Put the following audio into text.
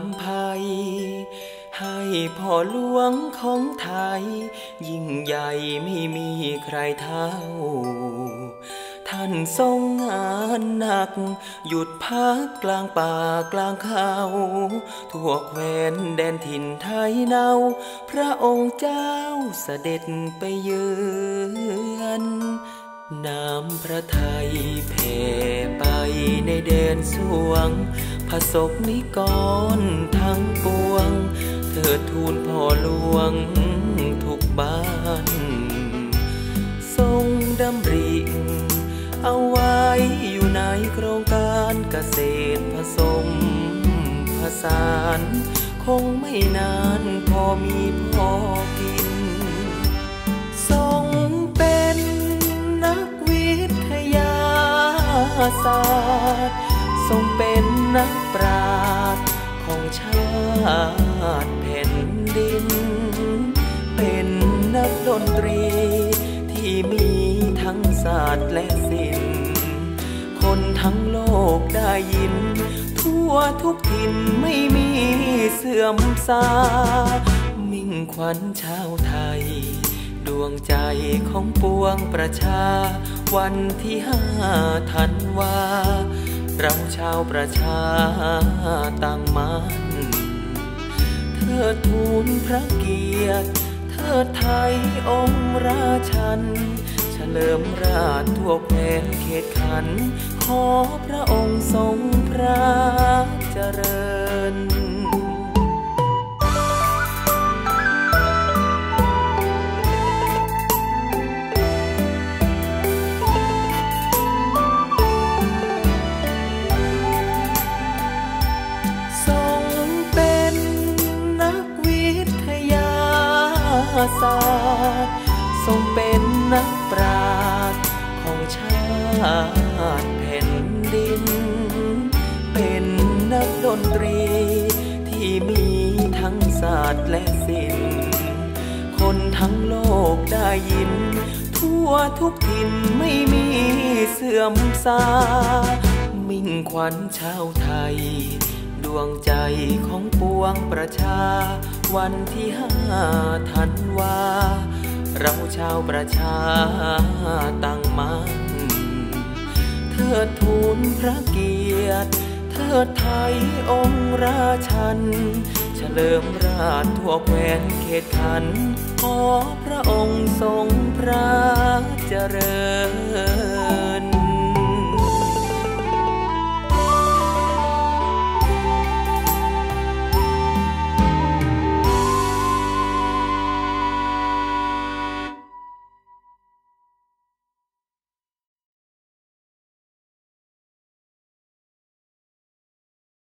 ำภัย ให้พ่อหลวงของไทย ยิ่งใหญ่ไม่มีใครเท่า ท่านทรงงานหนัก หยุดพักกลางป่ากลางเขาทั่วแคว้นแดนถิ่นไทยเนา พระองค์เจ้าเสด็จไปเยือนน้ำพระทัยแผ่ไป ในแดนสวงผสกนิกรทั้งปวง เธอทูลพ่อหลวงทุกบ้าน ทรงดำริเอาไว้อยู่ในโครงการเกษตรผสมผสาน คงไม่นานพอมีพอกิน ศาสตร์ทรงเป็นนักปราชญ์ของชาติแผ่นดิน เป็นนักดนตรี ที่มีทั้งศาสตร์และศิลป์คนทั้งโลกได้ยิน ทั่วทุกถิ่นไม่มีเสื่อมสามิ่งขวัญชาวไทย ดวงใจของปวงประชา วันที่ห้าธันวา เราชาวประชาต่างมันเธอทูลพระเกียรติเธอไทยองค์ราชัน เฉลิมราชทั่วแคว้นเขตขัน ขอพระองค์ทรงพระเจริญ ศาสตร์ทรงเป็นนักปราชญ์ของชาติแผ่นดิน เป็นนักดนตรี ที่มีทั้งศาสตร์และศิลป์คนทั้งโลกได้ยิน ทั่วทุกถิ่นไม่มีเสื่อมสามิ่งขวัญชาวไทย วงใจของปวงประชา วันที่ห้าธันวา เราชาวประชาตั้งมั่นเธอทูลพระเกียรติเธอไทยองค์ราชัน เฉลิมราชทั่วแคว้นเขตขัน ขอพระองค์ทรงพระเจริญ